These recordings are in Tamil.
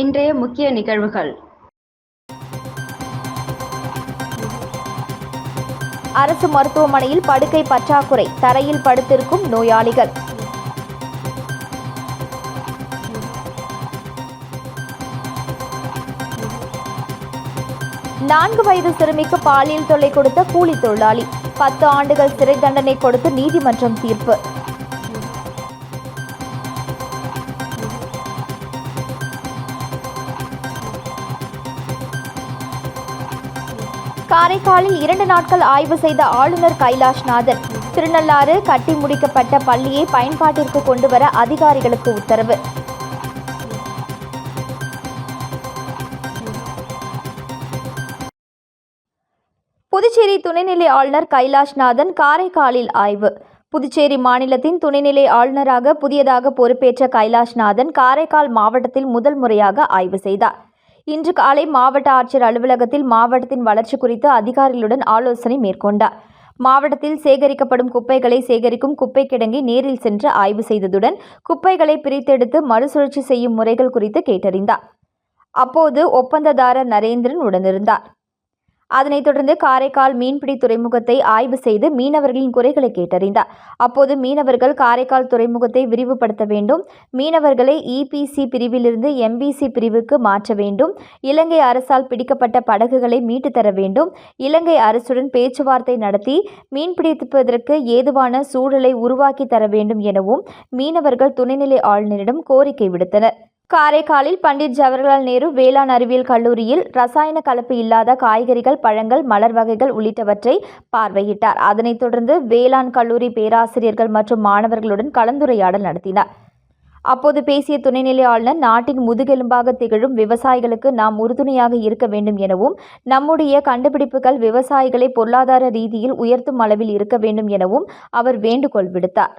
இன்றைய முக்கிய நிகழ்வுகள். அரசு மருத்துவமனையில் படுக்கை பற்றாக்குறை தரையில் படுத்திருக்கும் நோயாளிகள். நான்கு வயது சிறுமிக்கு பாலியல் தொல்லை கொடுத்த கூலி தொழிலாளி. பத்து ஆண்டுகள் சிறை தண்டனை கொடுத்து நீதிமன்றம் தீர்ப்பு. காரைக்காலில் இரண்டு நாட்கள் ஆய்வு செய்த ஆளுநர் கைலாஷ்நாதன் திருநள்ளாறு கட்டி முடிக்கப்பட்ட பள்ளியை பயன்பாட்டிற்கு கொண்டு வர அதிகாரிகளுக்கு உத்தரவு. புதுச்சேரி துணைநிலை ஆளுநர் கைலாஷ்நாதன் காரைக்காலில் ஆய்வு. புதுச்சேரி மாநிலத்தின் துணைநிலை ஆளுநராக புதியதாக பொறுப்பேற்ற கைலாஷ்நாதன் காரைக்கால் மாவட்டத்தில் முதல் முறையாக ஆய்வு செய்தார். இன்று காலை மாவட்ட ஆட்சியர் அலுவலகத்தில் மாவட்டத்தின் வளர்ச்சி குறித்து அதிகாரிகளுடன் ஆலோசனை மேற்கொண்டார். மாவட்டத்தில் சேகரிக்கப்படும் குப்பைகளை சேகரிக்கும் குப்பை கிடங்கை நேரில் சென்று ஆய்வு செய்ததுடன் குப்பைகளை பிரித்தெடுத்து மறுசுழற்சி செய்யும் முறைகள் குறித்து கேட்டறிந்தார். அப்போது ஒப்பந்ததாரர் நரேந்திரன் உடனிருந்தார். அதனைத் தொடர்ந்து காரைக்கால் மீன்பிடி துறைமுகத்தை ஆய்வு செய்து மீனவர்களின் குறைகளை கேட்டறிந்தார். அப்போது மீனவர்கள் காரைக்கால் துறைமுகத்தை விரிவுபடுத்த வேண்டும். மீனவர்களை இபிசி பிரிவிலிருந்து எம்பிசி பிரிவுக்கு மாற்ற வேண்டும். இலங்கை அரசால் பிடிக்கப்பட்ட படகுகளை மீட்டு தர வேண்டும். இலங்கை அரசுடன் பேச்சுவார்த்தை நடத்தி மீன்பிடிப்பதற்கு ஏதுவான சூழலை உருவாக்கி தர வேண்டும் எனவும் மீனவர்கள் துணைநிலை ஆளுநரிடம் கோரிக்கை விடுத்தனர். காரைக்காலில் பண்டிட் ஜவஹர்லால் நேரு வேளாண் அறிவியல் கல்லூரியில் ரசாயன கலப்பு இல்லாத காய்கறிகள் பழங்கள் மலர் வகைகள் உள்ளிட்டவற்றை பார்வையிட்டார். அதனைத் தொடர்ந்து வேளாண் கல்லூரி பேராசிரியர்கள் மற்றும் மாணவர்களுடன் கலந்துரையாடல் நடத்தினார். அப்போது பேசிய துணைநிலை ஆளுநர் நாட்டின் முதுகெலும்பாக திகழும் விவசாயிகளுக்கு நாம் உறுதுணையாக இருக்க வேண்டும் எனவும் நம்முடைய கண்டுபிடிப்புகள் விவசாயிகளை பொருளாதார ரீதியில் உயர்த்தும் அளவில் இருக்க வேண்டும் எனவும் அவர் வேண்டுகோள் விடுத்தார்.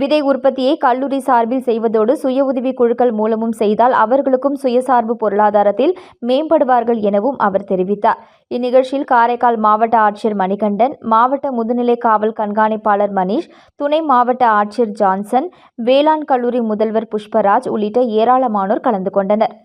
விதை உற்பத்தியை கல்லூரி சார்பில் செய்வதோடு சுய உதவி குழுக்கள் மூலமும் செய்தால் அவர்களுக்கும் சுயசார்பு பொருளாதாரத்தில் மேம்படுவார்கள் எனவும் அவர் தெரிவித்தார். இந்நிகழ்ச்சியில் காரைக்கால் மாவட்ட ஆட்சியர் மணிகண்டன் மாவட்ட முதுநிலை காவல் கண்காணிப்பாளர் மணீஷ் துணை மாவட்ட ஆட்சியர் ஜான்சன் வேளாண் கல்லூரி முதல்வர் புஷ்பராஜ் உள்ளிட்ட ஏராளமானோர் கலந்து கொண்டனர்.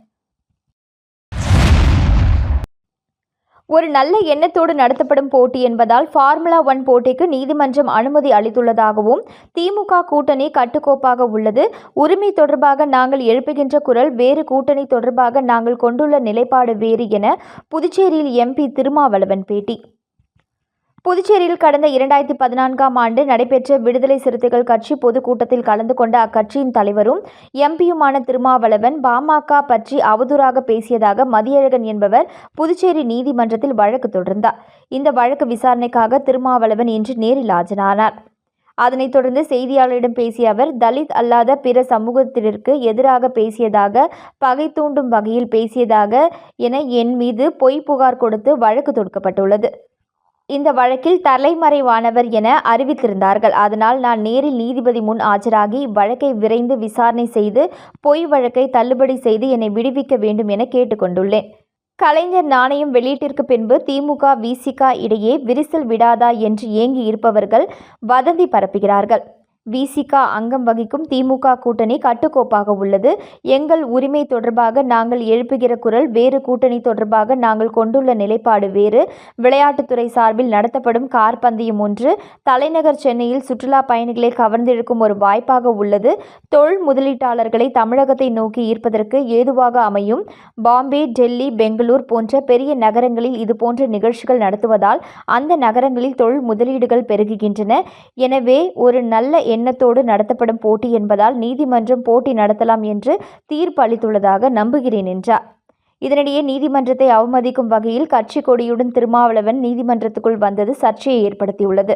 ஒரு நல்ல எண்ணத்தோடு நடத்தப்படும் போட்டி என்பதால் ஃபார்முலா ஒன் போட்டிக்கு நீதிமன்றம் அனுமதி அளித்துள்ளதாகவும் திமுக கூட்டணி கட்டுக்கோப்பாக உள்ளது. உரிமை தொடர்பாக நாங்கள் எழுப்புகின்ற குரல் வேறு கூட்டணி தொடர்பாக நாங்கள் கொண்டுள்ள நிலைப்பாடு வேறு என புதுச்சேரியில் எம்பி திருமாவளவன் பேட்டி. புதுச்சேரியில் கடந்த இரண்டாயிரத்தி பதினான்காம் ஆண்டு நடைபெற்ற விடுதலை சிறுத்தைகள் கட்சி பொதுக்கூட்டத்தில் கலந்து கொண்ட அக்கட்சியின் தலைவரும் எம்பியுமான திருமாவளவன் பாமக பற்றி அவதூறாக பேசியதாக மதியழகன் என்பவர் புதுச்சேரி நீதிமன்றத்தில் வழக்கு தொடர்ந்தார். இந்த வழக்கு விசாரணைக்காக திருமாவளவன் இன்று நேரில் ஆஜரானார். அதனைத் தொடர்ந்து செய்தியாளரிடம் பேசிய அவர் தலித் அல்லாத பிற சமூகத்திற்கு எதிராக பேசியதாக பகை தூண்டும் வகையில் பேசியதாக என என் மீது பொய் புகார் கொடுத்து வழக்கு தொடுக்கப்பட்டுள்ளது. இந்த வழக்கில் தலைமறைவானவர் என அறிவித்திருந்தார்கள். அதனால் நான் நேரில் நீதிபதி முன் ஆஜராகி இவ்வழக்கை விரைந்து விசாரணை செய்து பொய் வழக்கை தள்ளுபடி செய்து என்னை விடுவிக்க வேண்டும் என கேட்டுக்கொண்டுள்ளேன். கலைஞர் நாணயம் வெளியீட்டிற்கு பின்பு திமுக விசிக இடையே விரிசல் விடாதா என்று ஏங்கி இருப்பவர்கள் வதந்தி பரப்புகிறார்கள். விசிக அங்கம் வகிக்கும் திமுக கூட்டணி கட்டுக்கோப்பாக உள்ளது. எங்கள் உரிமை தொடர்பாக நாங்கள் எழுப்புகிற குரல் வேறு கூட்டணி தொடர்பாக நாங்கள் கொண்டுள்ள நிலைப்பாடு வேறு. விளையாட்டுத்துறை சார்பில் நடத்தப்படும் கார் பந்தயம் ஒன்று. தலைநகர் சென்னையில் சுற்றுலா பயணிகளை கவர்ந்திழுக்கும் ஒரு வாய்ப்பாக உள்ளது. தொழில் முதலீட்டாளர்களை தமிழகத்தை நோக்கி ஈர்ப்பதற்கு ஏதுவாக அமையும். பாம்பே டெல்லி பெங்களூர் போன்ற பெரிய நகரங்களில் இதுபோன்ற நிகழ்ச்சிகள் நடத்துவதால் அந்த நகரங்களில் தொழில் முதலீடுகள் பெருகுகின்றன. எனவே ஒரு நல்ல எண்ணத்தோடு நடத்தப்படும் போட்டி என்பதால் நீதிமன்றம் போட்டி நடத்தலாம் என்று தீர்ப்பு அளித்துள்ளதாக நம்புகிறேன் என்றார். இதனிடையே நீதிமன்றத்தை அவமதிக்கும் வகையில் கட்சி கொடியுடன் திருமாவளவன் நீதிமன்றத்துக்குள் வந்தது சர்ச்சையை ஏற்படுத்தியுள்ளது.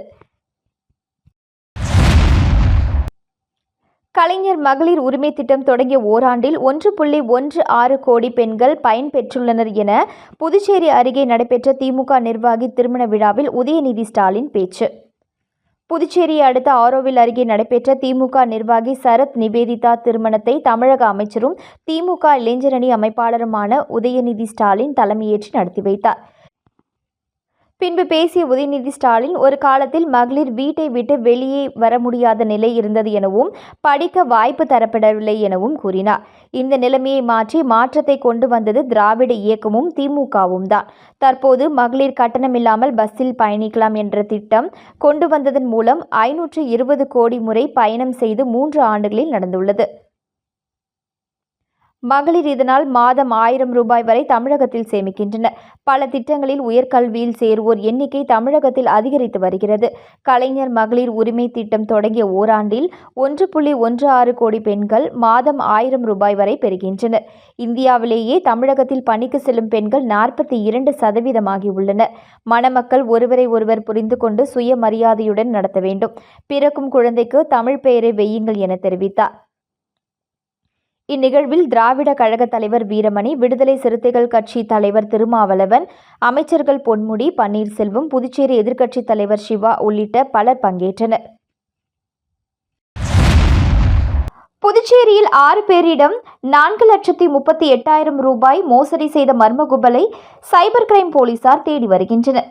கலைஞர் மகளிர் உரிமை திட்டம் தொடங்கிய ஓராண்டில் ஒன்று புள்ளி ஒன்று ஆறு கோடி பெண்கள் பயன்பெற்றுள்ளனர் என புதுச்சேரி அருகே நடைபெற்ற திமுக நிர்வாகி திருமண விழாவில் உதயநிதி ஸ்டாலின் பேச்சு. புதுச்சேரி அடுத்த ஆரோவில் அருகே நடைபெற்ற திமுக நிர்வாகி சரத் நிவேதிதா திருமணத்தை தமிழக அமைச்சரும் திமுக இளைஞரணி அமைப்பாளருமான உதயநிதி ஸ்டாலின் தலைமையேற்று நடத்தி வைத்தார். பின்பு பேசிய உதயநிதி ஸ்டாலின் ஒரு காலத்தில் மகளிர் வீட்டை விட்டு வெளியே வர முடியாத நிலை இருந்தது எனவும் படிக்க வாய்ப்பு தரப்படவில்லை எனவும் கூறினார். இந்த நிலைமையை மாற்றி மாற்றத்தை கொண்டு வந்தது திராவிட இயக்கமும் திமுகவும் தான். தற்போது மகளிர் கட்டணமில்லாமல் பஸ்ஸில் பயணிக்கலாம் என்ற திட்டம் கொண்டு வந்ததன் மூலம் ஐநூற்று இருபது கோடி முறை பயணம் செய்து மூன்று ஆண்டுகளில் நடந்துள்ளது. மகளிர் இதனால் மாதம் ஆயிரம் ரூபாய் வரை தமிழகத்தில் சேமிக்கின்றனர் பல திட்டங்களில் உயர்கல்வியில் சேருவோர் எண்ணிக்கை தமிழகத்தில் அதிகரித்து வருகிறது. கலைஞர் மகளிர் உரிமை திட்டம் தொடங்கிய ஓராண்டில் ஒன்று புள்ளி ஒன்று ஆறு கோடி பெண்கள் மாதம் ஆயிரம் ரூபாய் வரை பெறுகின்றனர். இந்தியாவிலேயே தமிழகத்தில் பணிக்கு செல்லும் பெண்கள் நாற்பத்தி இரண்டு சதவீதமாகி உள்ளனர். மணமக்கள் ஒருவரை ஒருவர் புரிந்து கொண்டு சுயமரியாதையுடன் நடத்த வேண்டும். பிறக்கும் குழந்தைக்கு தமிழ் பெயரை வையுங்கள் என தெரிவித்தார். இந்நிகழ்வில் திராவிட கழக தலைவர் வீரமணி விடுதலை சிறுத்தைகள் கட்சி தலைவர் திருமாவளவன் அமைச்சர்கள் பொன்முடி பன்னீர்செல்வம் புதுச்சேரி எதிர்க்கட்சித் தலைவர் சிவா உள்ளிட்ட பலர் பங்கேற்றனர். புதுச்சேரியில் ஆறு பேரிடம் நான்கு லட்சத்தி முப்பத்தி எட்டாயிரம் ரூபாய் மோசடி செய்த மர்ம கும்பலை சைபர் கிரைம் போலீசார் தேடி வருகின்றனர்.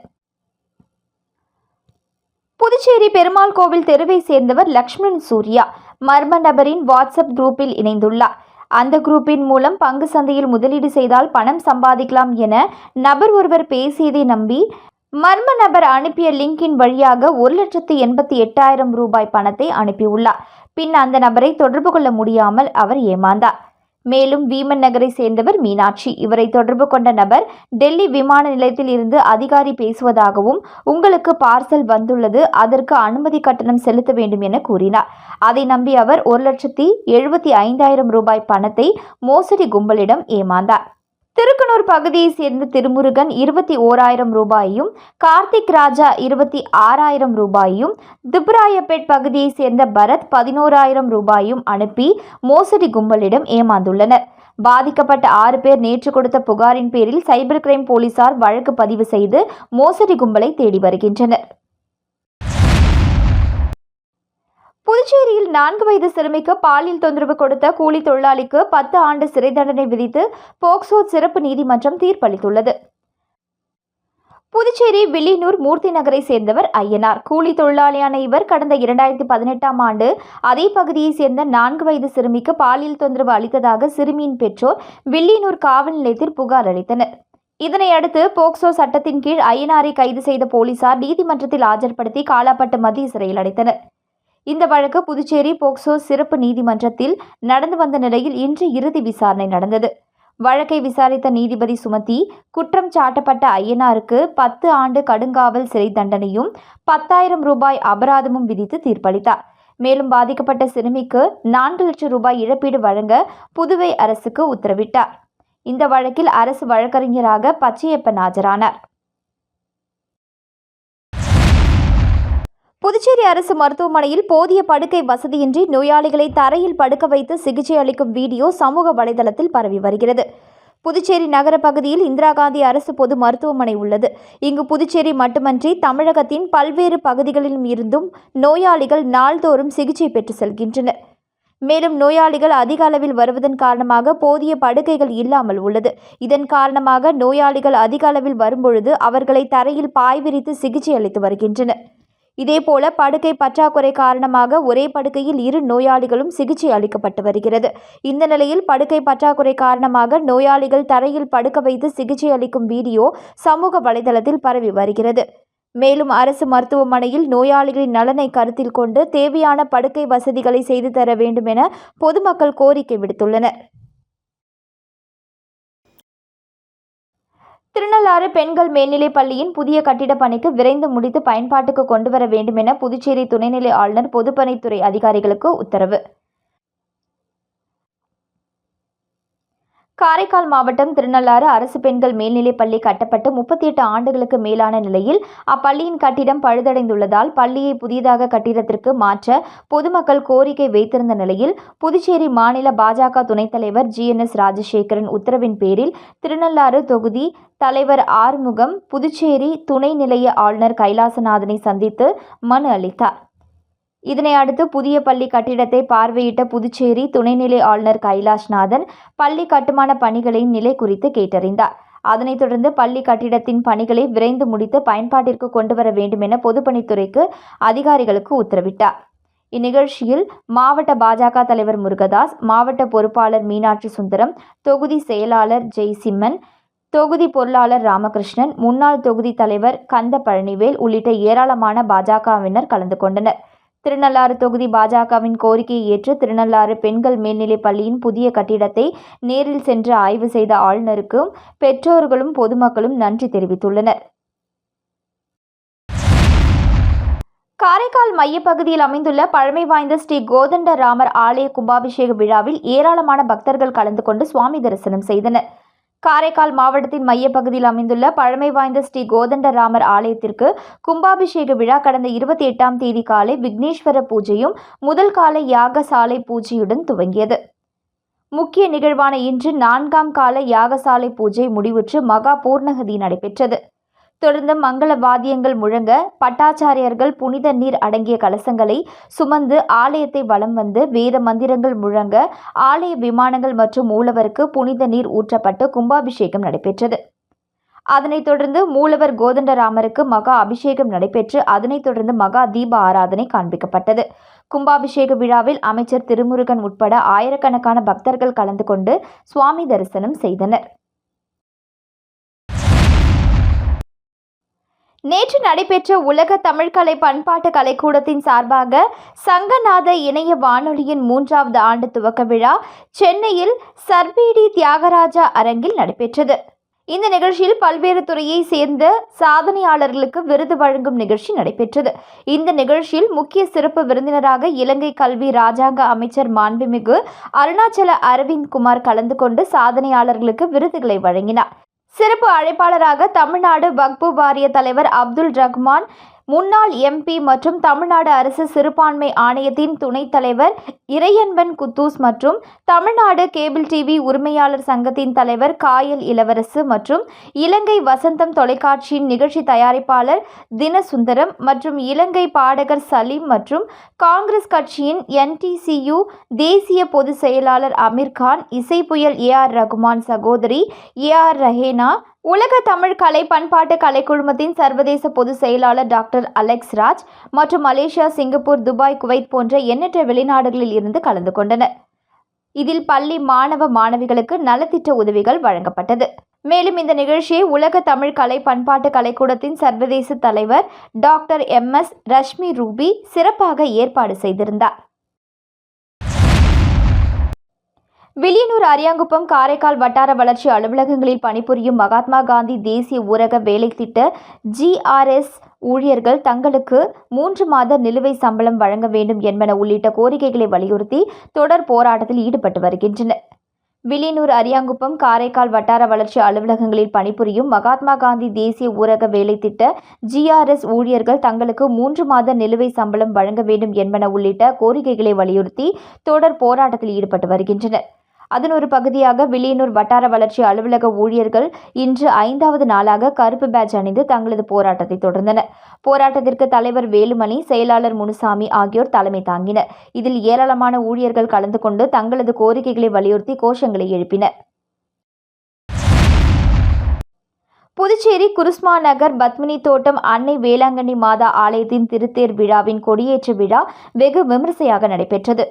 புதுச்சேரி பெருமாள் கோவில் தெருவை சேர்ந்தவர் லக்ஷ்மண் சூர்யா மர்ம நபரின் வாட்ஸ்அப் குரூப்பில் இணைந்துள்ளார். அந்த குரூப்பின் மூலம் பங்கு சந்தையில் முதலீடு செய்தால் பணம் சம்பாதிக்கலாம் என நபர் ஒருவர் பேசியதை நம்பி மர்ம நபர் அனுப்பிய லிங்கின் வழியாக ஒரு லட்சத்து எண்பத்தி எட்டாயிரம் ரூபாய் பணத்தை அனுப்பியுள்ளார். பின் அந்த நபரை தொடர்பு கொள்ள முடியாமல் அவர் ஏமாந்தார். மேலும் வீமன் நகரை சேர்ந்தவர் மீனாட்சி. இவரை தொடர்பு கொண்ட நபர் டெல்லி விமான நிலையத்தில் இருந்து அதிகாரி பேசுவதாகவும் உங்களுக்கு பார்சல் வந்துள்ளது அதற்கு அனுமதி கட்டணம் செலுத்த வேண்டும் என கூறினார். அதை நம்பி அவர் ஒரு லட்சத்தி எழுபத்தி ஐந்தாயிரம் ரூபாய் பணத்தை மோசடி கும்பலிடம் ஏமாந்தார். திருக்கனூர் பகுதியைச் சேர்ந்த திருமுருகன் இருபத்தி ஓராயிரம் ரூபாயும் கார்த்திக் ராஜா இருபத்தி ஆறாயிரம் ரூபாயும் திப்ராயப்பேட் பகுதியைச் சேர்ந்த பரத் பதினோராயிரம் ரூபாயும் அனுப்பி மோசடி கும்பலிடம் ஏமாந்துள்ளனர். பாதிக்கப்பட்ட ஆறு பேர் நேற்று கொடுத்த புகாரின் பேரில் சைபர் கிரைம் போலீசார் வழக்கு பதிவு செய்து மோசடி கும்பலை தேடி வருகின்றனர். புதுச்சேரியில் நான்கு வயது சிறுமிக்கு பாலியல் தொந்தரவு கொடுத்த கூலி தொழிலாளிக்கு பத்து ஆண்டு சிறை தண்டனை விதித்து போக்சோ சிறப்பு நீதிமன்றம் தீர்ப்பளித்துள்ளது. புதுச்சேரி வில்லியனூர் மூர்த்தி நகரை சேர்ந்தவர் ஐயனார். கூலி தொழிலாளியான இவர் கடந்த இரண்டாயிரத்தி பதினெட்டாம் ஆண்டு அதே பகுதியைச் சேர்ந்த நான்கு வயது சிறுமிக்கு பாலியல் தொந்தரவு அளித்ததாக சிறுமியின் பெற்றோர் வில்லியனூர் காவல் நிலையத்தில் புகார் அளித்தனர். இதனையடுத்து போக்சோ சட்டத்தின் கீழ் ஐயனாரை கைது செய்த போலீசார் நீதிமன்றத்தில் ஆஜர்படுத்தி காலாப்பட்டு மத்திய சிறையில் அடைத்தனர். இந்த வழக்கு புதுச்சேரி போக்சோ சிறப்பு நீதிமன்றத்தில் நடந்து வந்த நிலையில் இன்று இறுதி விசாரணை நடந்தது. வழக்கை விசாரித்த நீதிபதி சுமதி குற்றம் சாட்டப்பட்ட ஐயனாருக்கு பத்து ஆண்டு கடுங்காவல் சிறை தண்டனையும் பத்தாயிரம் ரூபாய் அபராதமும் விதித்து தீர்ப்பளித்தார். மேலும் பாதிக்கப்பட்ட சிறுமிக்கு நான்கு லட்சம் ரூபாய் இழப்பீடு வழங்க புதுவை அரசுக்கு உத்தரவிட்டார். இந்த வழக்கில் அரசு வழக்கறிஞராக பச்சையப்பன் ஆஜரானார். புதுச்சேரி அரசு மருத்துவமனையில் போதிய படுக்கை வசதியின்றி நோயாளிகளை தரையில் படுக்க வைத்து சிகிச்சை அளிக்கும் வீடியோ சமூக வலைதளத்தில் பரவி வருகிறது. புதுச்சேரி நகர பகுதியில் இந்திரா காந்தி அரசு பொது மருத்துவமனை உள்ளது. இங்கு புதுச்சேரி மட்டுமன்றி தமிழகத்தின் பல்வேறு பகுதிகளிலும் இருந்தும் நோயாளிகள் நாள்தோறும் சிகிச்சை பெற்று செல்கின்றனர். மேலும் நோயாளிகள் அதிக அளவில் வருவதன் காரணமாக போதிய படுக்கைகள் இல்லாமல் உள்ளது. இதன் காரணமாக நோயாளிகள் அதிக அளவில் வரும்பொழுது அவர்களை தரையில் பாய் விரித்து சிகிச்சை அளித்து வருகின்றனர். இதேபோல படுக்கை பற்றாக்குறை காரணமாக ஒரே படுக்கையில் இரு நோயாளிகளும் சிகிச்சை அளிக்கப்பட்டு வருகிறது. இந்த நிலையில் படுக்கை பற்றாக்குறை காரணமாக நோயாளிகள் தரையில் படுக்க வைத்து சிகிச்சை அளிக்கும் வீடியோ சமூக வலைதளத்தில் பரவி வருகிறது. மேலும் அரசு மருத்துவமனையில் நோயாளிகளின் நலனை கருத்தில் கொண்டு தேவையான படுக்கை வசதிகளை செய்து தர வேண்டும் என பொதுமக்கள் கோரிக்கை விடுத்துள்ளனர். திருநள்ளாறு பெண்கள் மேல்நிலைப் பள்ளியின் புதிய கட்டிடப் பணிக்கு விரைந்து முடித்து பயன்பாட்டுக்கு கொண்டுவர வேண்டும் என புதுச்சேரி துணைநிலை ஆளுநர் பொதுப்பணித்துறை அதிகாரிகளுக்கு உத்தரவு. காரைக்கால் மாவட்டம் திருநள்ளாறு அரசு பெண்கள் மேல்நிலைப் பள்ளி கட்டப்பட்டு முப்பத்தி எட்டு ஆண்டுகளுக்கு மேலான நிலையில் அப்பள்ளியின் கட்டிடம் பழுதடைந்துள்ளதால் பள்ளியை புதியதாக கட்டிடத்திற்கு மாற்ற பொதுமக்கள் கோரிக்கை வைத்திருந்த நிலையில் புதுச்சேரி மாநில பாஜக துணைத் தலைவர் ஜி என் எஸ் ராஜசேகரன் உத்தரவின் பேரில் திருநள்ளாறு தொகுதி தலைவர் ஆறுமுகம் புதுச்சேரி துணை நிலைய ஆளுநர் கைலாசநாதனை சந்தித்து மனு அளித்தார். இதனை அடுத்து புதிய பள்ளி கட்டிடத்தை பார்வையிட்ட புதுச்சேரி துணைநிலை ஆளுநர் கைலாஷ்நாதன் பள்ளி கட்டுமான பணிகளின் நிலை குறித்து கேட்டறிந்தார். அதனைத் தொடர்ந்து பள்ளி கட்டிடத்தின் பணிகளை விரைந்து முடித்து பயன்பாட்டிற்கு கொண்டு வர வேண்டும் என பொதுப்பணித்துறைக்கு அதிகாரிகளுக்கு உத்தரவிட்டார். இந்நிகழ்ச்சியில் மாவட்ட பாஜக தலைவர் முருகதாஸ் மாவட்ட பொறுப்பாளர் மீனாட்சி சுந்தரம் தொகுதி செயலாளர் ஜெய்சிம்மன் தொகுதி பொருளாளர் ராமகிருஷ்ணன் முன்னாள் தொகுதி தலைவர் கந்த பழனிவேல் உள்ளிட்ட ஏராளமான பாஜகவினர் கலந்து கொண்டனர். திருநள்ளாறு தொகுதி பாஜகவின் கோரிக்கையை ஏற்று திருநள்ளாறு பெண்கள் மேல்நிலைப் பள்ளியின் புதிய கட்டிடத்தை நேரில் சென்று ஆய்வு செய்த ஆளுநருக்கும் பெற்றோர்களும் பொதுமக்களும் நன்றி தெரிவித்துள்ளனர். காரைக்கால் மையப்பகுதியில் அமைந்துள்ள பழமை வாய்ந்த ஸ்ரீ கோதண்ட ராமர் ஆலய கும்பாபிஷேக விழாவில் ஏராளமான பக்தர்கள் கலந்து கொண்டு சுவாமி தரிசனம் செய்தனர். காரைக்கால் மாவட்டத்தின் மையப்பகுதியில் அமைந்துள்ள பழமை வாய்ந்த ஸ்ரீ கோதண்டராமர் ஆலயத்திற்கு கும்பாபிஷேக விழா கடந்த இருபத்தி எட்டாம் தேதி காலை விக்னேஸ்வர பூஜையும் முதல் கால யாகசாலை பூஜையுடன் துவங்கியது. முக்கிய நிகழ்வான இன்று நான்காம் கால யாகசாலை பூஜை முடிவுற்று மகா பூர்ணகதி நடைபெற்றது. தொடர்ந்து மங்கள வாத்தியங்கள் முழங்க பட்டாச்சாரியர்கள் புனித நீர் அடங்கிய கலசங்களை சுமந்து ஆலயத்தை வலம் வந்து வேத மந்திரங்கள் முழங்க ஆலய விமானங்கள் மற்றும் மூலவருக்கு புனித நீர் ஊற்றப்பட்டு கும்பாபிஷேகம் நடைபெற்றது. அதனைத் தொடர்ந்து மூலவர் கோதண்டராமருக்கு மகா அபிஷேகம் நடைபெற்று அதனைத் தொடர்ந்து மகா தீப ஆராதனை காண்பிக்கப்பட்டது. கும்பாபிஷேக விழாவில் அமைச்சர் திருமுருகன் உட்பட ஆயிரக்கணக்கான பக்தர்கள் கலந்து கொண்டு சுவாமி தரிசனம் செய்தனர். நேற்று நடைபெற்ற உலக தமிழ்கலை பண்பாட்டு கலைக்கூடத்தின் சார்பாக சங்கநாத இணைய வானொலியின் மூன்றாவது ஆண்டு துவக்க விழா சென்னையில் சர்பிடி தியாகராஜா அரங்கில் நடைபெற்றது. இந்த நிகழ்ச்சியில் பல்வேறு துறையை சேர்ந்த சாதனையாளர்களுக்கு விருது வழங்கும் நிகழ்ச்சி நடைபெற்றது. இந்த நிகழ்ச்சியில் முக்கிய சிறப்பு விருந்தினராக இலங்கை கல்வி ராஜாங்க அமைச்சர் மாண்புமிகு அருணாச்சல அரவிந்த் குமார் கலந்து கொண்டு சாதனையாளர்களுக்கு விருதுகளை வழங்கினார். சிறப்பு அழைப்பாளராக தமிழ்நாடு வக்பு வாரிய தலைவர் அப்துல் ரஹ்மான் முன்னாள் எம்பி மற்றும் தமிழ்நாடு அரசு சிறுபான்மை ஆணையத்தின் துணைத் தலைவர் இறையன்பன் குத்தூஸ் மற்றும் தமிழ்நாடு கேபிள் டிவி உரிமையாளர் சங்கத்தின் தலைவர் காயல் இளவரசு மற்றும் இலங்கை வசந்தம் தொலைக்காட்சியின் நிகழ்ச்சி தயாரிப்பாளர் தினசுந்தரம் மற்றும் இலங்கை பாடகர் சலீம் மற்றும் காங்கிரஸ் கட்சியின் என்டிசியு தேசிய பொதுச் செயலாளர் அமீர்கான் இசைப்புயல் ஏ ஆர் ரகுமான் சகோதரி ஏ ஆர் ரஹேனா உலக தமிழ் கலை பண்பாட்டு கலைக்குழுமத்தின் சர்வதேச பொதுச் செயலாளர் டாக்டர் அலெக்ஸ் ராஜ் மற்றும் மலேசியா சிங்கப்பூர் துபாய் குவைத் போன்ற எண்ணற்ற வெளிநாடுகளில் இருந்து கலந்து கொண்டனர். இதில் பள்ளி மாணவ மாணவிகளுக்கு நலத்திட்ட உதவிகள் வழங்கப்பட்டது. மேலும் இந்த நிகழ்ச்சியை உலக தமிழ் கலை பண்பாட்டு கலைக்கூடத்தின் சர்வதேச தலைவர் doctor M S Rashmi Ruby சிறப்பாக ஏற்பாடு செய்திருந்தார். வில்லியனூர் அரியாங்குப்பம் காரைக்கால் வட்டார வளர்ச்சி அலுவலகங்களில் பணிபுரியும் மகாத்மா காந்தி தேசிய ஊரக வேலை திட்ட ஜிஆர்எஸ் ஊழியர்கள் தங்களுக்கு மூன்று மாத நிலுவை சம்பளம் வழங்க வேண்டும் என்பன உள்ளிட்ட கோரிக்கைகளை வலியுறுத்தி தொடர் போராட்டத்தில் ஈடுபட்டு வருகின்றனர். வில்லியனூர் அரியாங்குப்பம் காரைக்கால் வட்டார வளர்ச்சி அலுவலகங்களில் பணிபுரியும் மகாத்மா காந்தி தேசிய ஊரக வேலை திட்ட ஜிஆர்எஸ் ஊழியர்கள் தங்களுக்கு மூன்று மாத நிலுவை சம்பளம் வழங்க வேண்டும் என்பன உள்ளிட்ட கோரிக்கைகளை வலியுறுத்தி தொடர் போராட்டத்தில் ஈடுபட்டு வருகின்றனர். அதன் ஒரு பகுதியாக வில்லியனூர் வட்டார வளர்ச்சி அலுவலக ஊழியர்கள் இன்று ஐந்தாவது நாளாக கருப்பு பேட்ச் அணிந்து தங்களது போராட்டத்தை தொடர்ந்தனர். போராட்டத்திற்கு தலைவர் வேலுமணி செயலாளர் முனுசாமி ஆகியோர் தலைமை தாங்கினர். இதில் ஏராளமான ஊழியர்கள் கலந்து கொண்டு தங்களது கோரிக்கைகளை வலியுறுத்தி கோஷங்களை எழுப்பினர். புதுச்சேரி குருஸ்மா நகர் பத்மினி தோட்டம் அன்னை வேளாங்கண்ணி மாதா ஆலயத்தின் திருத்தேர் விழாவின் கொடியேற்ற விழா வெகு விமரிசையாக நடைபெற்றது.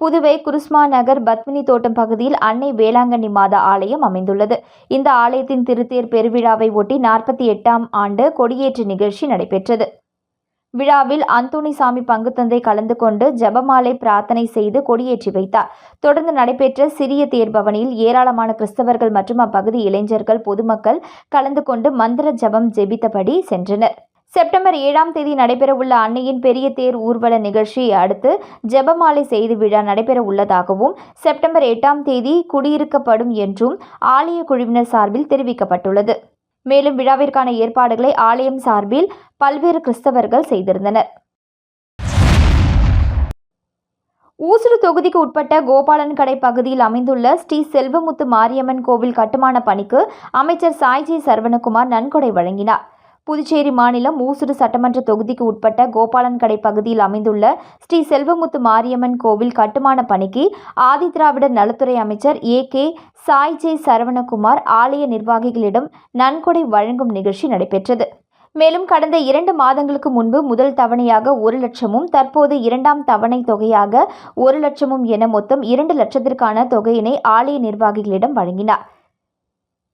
புதுவை குருஸ்மா நகர் பத்மினி தோட்டம் பகுதியில் அன்னை வேளாங்கண்ணி மாதா ஆலயம் அமைந்துள்ளது. இந்த ஆலயத்தின் திருத்தேர் பெருவிழாவை ஒட்டி நாற்பத்தி எட்டாம் ஆண்டு கொடியேற்று நிகழ்ச்சி நடைபெற்றது. விழாவில் அந்தோணிசாமி பங்குத்தந்தை கலந்து கொண்டு ஜெபமாலை பிரார்த்தனை செய்து கொடியேற்றி வைத்தார். தொடர்ந்து நடைபெற்ற சிறிய தேர்பவனியில் ஏராளமான கிறிஸ்தவர்கள் மற்றும் அப்பகுதி இளைஞர்கள் பொதுமக்கள் கலந்து கொண்டு மந்திர ஜெபம் ஜெபித்தபடி சென்றனர். செப்டம்பர் ஏழாம் தேதி நடைபெறவுள்ள அன்னையின் பெரிய தேர் ஊர்வல நிகழ்ச்சியை அடுத்து ஜெபமாலை செய்து விழா நடைபெற உள்ளதாகவும் செப்டம்பர் எட்டாம் தேதி குடியிருக்கப்படும் என்றும் ஆலய குழுவினர் சார்பில் தெரிவிக்கப்பட்டுள்ளது. மேலும் விழாவிற்கான ஏற்பாடுகளை ஆலயம் சார்பில் பல்வேறு கிறிஸ்தவர்கள் செய்திருந்தனர். ஊசுடு தொகுதிக்கு உட்பட்ட கோபாலன்கடை பகுதியில் அமைந்துள்ள ஸ்ரீ செல்வமுத்து மாரியம்மன் கோவில் கட்டுமான பணிக்கு அமைச்சர் சாய்ஜி சரவணகுமார் நன்கொடை வழங்கினார். புதுச்சேரி மாநிலம் ஊசுடு சட்டமன்ற தொகுதிக்கு உட்பட்ட கோபாலன்கடை பகுதியில் அமைந்துள்ள ஸ்ரீ செல்வமுத்து மாரியம்மன் கோவில் கட்டுமான பணிக்கு ஆதிதிராவிடர் நலத்துறை அமைச்சர் A K Sai J Saravanakumar ஆலய நிர்வாகிகளிடம் நன்கொடை வழங்கும் நிகழ்ச்சி நடைபெற்றது. மேலும் கடந்த இரண்டு மாதங்களுக்கு முன்பு முதல் தவணையாக ஒரு லட்சமும் தற்போது இரண்டாம் தவணை தொகையாக ஒரு லட்சமும் என மொத்தம் இரண்டு லட்சத்திற்கான தொகையினை ஆலய நிர்வாகிகளிடம் வழங்கினார்.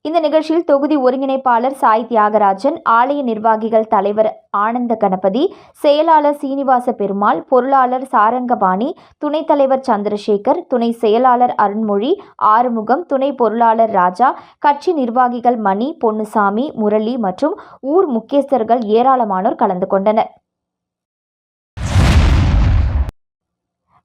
இந்த நிகழ்ச்சியில் தொகுதி ஒருங்கிணைப்பாளர் சாய் தியாகராஜன் ஆலய நிர்வாகிகள் தலைவர் ஆனந்த கணபதி செயலாளர் சீனிவாச பெருமாள் பொருளாளர் சாரங்கபாணி துணைத் தலைவர் சந்திரசேகர் துணை செயலாளர் அருண்மொழி ஆறுமுகம் துணை பொருளாளர் ராஜா கட்சி நிர்வாகிகள் மணி பொன்னுசாமி முரளி மற்றும் ஊர் முக்கியஸ்தர்கள் ஏராளமானோர் கலந்து கொண்டனர்.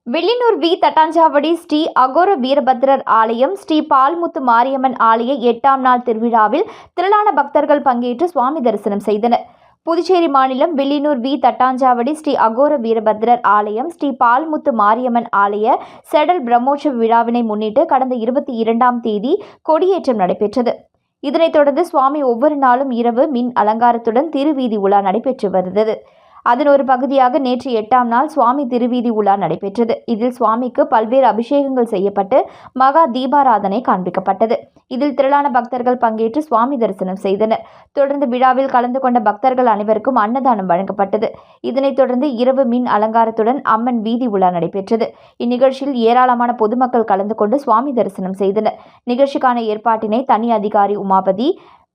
வில்லியனூர் வி. தட்டாஞ்சாவடி ஸ்ரீ அகோர வீரபத்ரர் ஆலயம் ஸ்ரீ பால்முத்து மாரியம்மன் ஆலய எட்டாம் நாள் திருவிழாவில் திரளான பக்தர்கள் பங்கேற்று சுவாமி தரிசனம் செய்தனர். புதுச்சேரி மாநிலம் வில்லியனூர் வி. தட்டாஞ்சாவடி ஸ்ரீ அகோர வீரபத்ரர் ஆலயம் ஸ்ரீ பால்முத்து மாரியம்மன் ஆலய செடல் பிரம்மோற்சவ விழாவினை முன்னிட்டு கடந்த இருபத்தி இரண்டாம் தேதி கொடியேற்றம் நடைபெற்றது. இதனைத் தொடர்ந்து சுவாமி ஒவ்வொரு நாளும் இரவு மின் அலங்காரத்துடன் திருவீதி உலா நடைபெற்று வருகிறது. அதன் ஒரு பகுதியாக நேற்று எட்டாம் நாள் சுவாமி திருவீதி உலா நடைபெற்றது. இதில் சுவாமிக்கு பல்வேறு அபிஷேகங்கள் செய்யப்பட்டு மகா தீபாராதனை காண்பிக்கப்பட்டது. இதில் திரளான பக்தர்கள் பங்கேற்று சுவாமி தரிசனம் செய்தனர். தொடர்ந்து விழாவில் கலந்து கொண்ட பக்தர்கள் அனைவருக்கும் அன்னதானம் வழங்கப்பட்டது. இதனைத் தொடர்ந்து இரவு மின் அலங்காரத்துடன் அம்மன் வீதி உலா நடைபெற்றது. இந்நிகழ்ச்சியில் ஏராளமான பொதுமக்கள் கலந்து கொண்டு சுவாமி தரிசனம் செய்தனர். நிகழ்ச்சிக்கான ஏற்பாட்டினை தனி அதிகாரி உமாபதி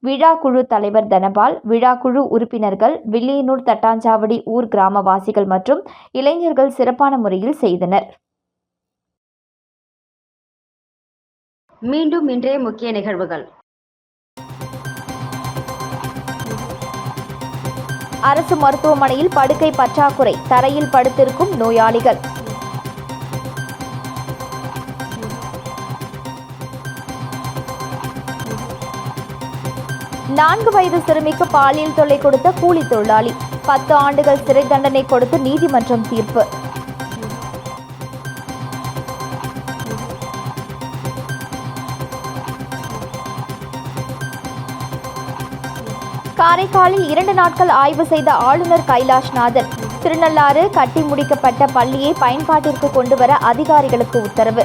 விழா குழு தலைவர் தனபால் விழா குழு உறுப்பினர்கள் வில்லியனூர் தட்டாஞ்சாவடி ஊர் கிராமவாசிகள் மற்றும் இளைஞர்கள் சிறப்பான முறையில் செய்தனர். மீண்டும் இன்றைய முக்கிய நிகழ்வுகள். அரசு மருத்துவமனையில் படுக்கை பற்றாக்குறை தரையில் படுத்திருக்கும் நோயாளிகள். நான்கு வயது சிறுமிக்கு பாலியல் தொல்லை கொடுத்த கூலி தொழிலாளி. பத்து ஆண்டுகள் சிறை தண்டனை கொடுத்து நீதிமன்றம் தீர்ப்பு. காரைக்காலில் இரண்டு நாட்கள் ஆய்வு செய்த ஆளுநர் கைலாஷ்நாதன் திருநள்ளாறு கட்டி முடிக்கப்பட்ட பள்ளியை பயன்பாட்டிற்கு கொண்டுவர அதிகாரிகளுக்கு உத்தரவு.